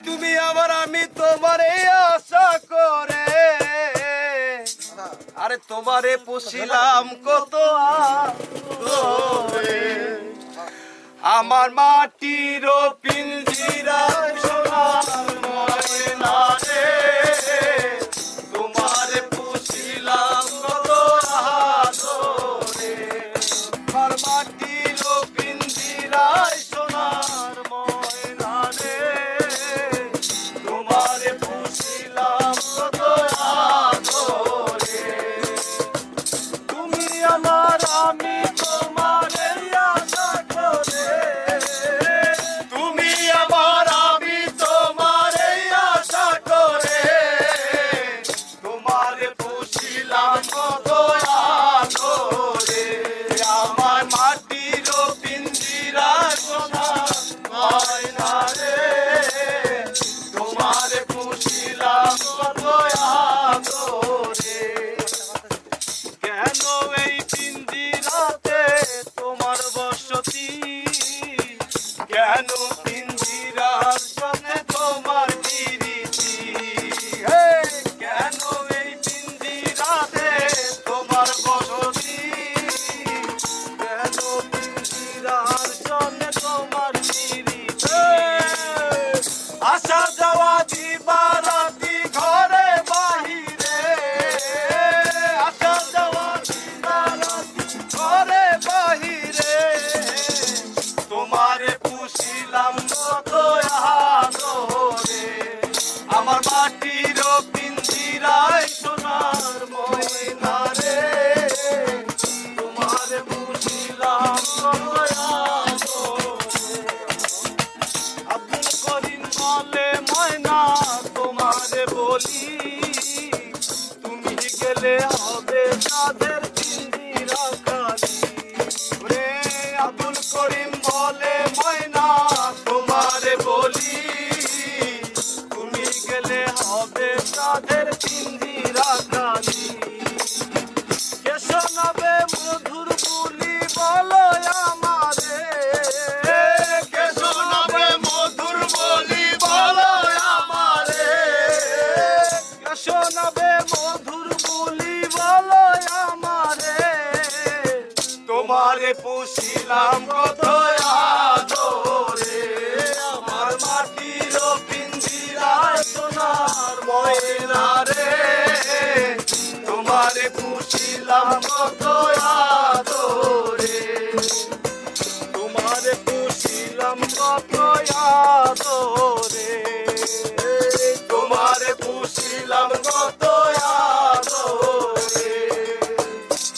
তুমি আমার আমি তোমারে আশা করে। আরে তোমারে পুষিলাম কত আমার মাটির পিঞ্জিরা সোনা। I know. তুমি গেলে হবে তাদের শোনাবে মধুর বলি বলো আমারে। তোমারে পুষিলাম কত আদরে। আমার মাটির পিঞ্জিরায় সোনার ময়না রে। তোমারে পুষিলাম কত আদরে। তোমারে পুষিলাম কত আদরে।